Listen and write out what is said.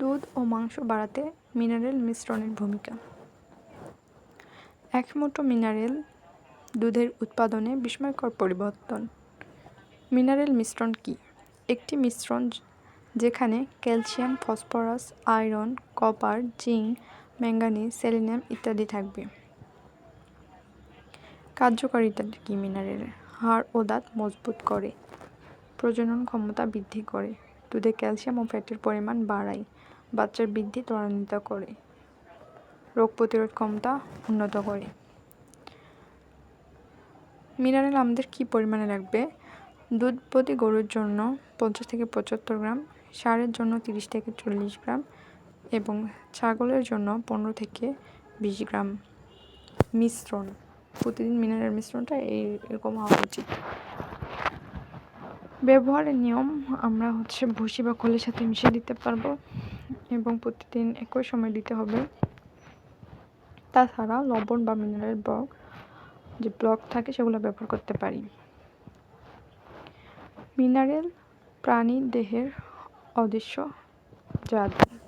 দুধ ও মাংস বাড়াতে মিনারেল মিশ্রণের ভূমিকা। এক মুঠো মিনারেল দুধের উৎপাদনে বিস্ময়কর পরিবর্তন। মিনারেল মিশ্রণ কি? একটি মিশ্রণ যেখানে calcium, phosphorus, iron, copper, zinc manganese selenium ইত্যাদি থাকবে। কার্যকারিতা কি? মিনারেল হাড় ও দাঁত মজবুত করে। প্রজনন ক্ষমতা বৃদ্ধি করে। দুধে ক্যালসিয়াম ও ফ্যাটের পরিমাণ বাড়ায়, বাচ্চার বৃদ্ধি ত্বরান্বিত করে, রোগ প্রতিরোধ ক্ষমতা উন্নত করে। মিনারেল আমাদের কি পরিমাণে লাগবে? দুধ প্রতি গরুর জন্য পঞ্চাশ থেকে পঁচাত্তর গ্রাম, সারের জন্য তিরিশ থেকে চল্লিশ গ্রাম এবং ছাগলের জন্য পনেরো থেকে বিশ গ্রাম মিশ্রণ। প্রতিদিন মিনারেল মিশ্রণটা এই এরকম হওয়া উচিত। ব্যবহারের নিয়ম আমরা হচ্ছে ভুসি বা খোলের সাথে মিশে দিতে পারব এবং প্রতিদিন একই সময় দিতে হবে। তাছাড়া লবণ বা মিনারেল ব্লক যে ব্লক থাকে সেগুলো ব্যবহার করতে পারি। মিনারেল প্রাণী দেহের অদৃশ্য জাদু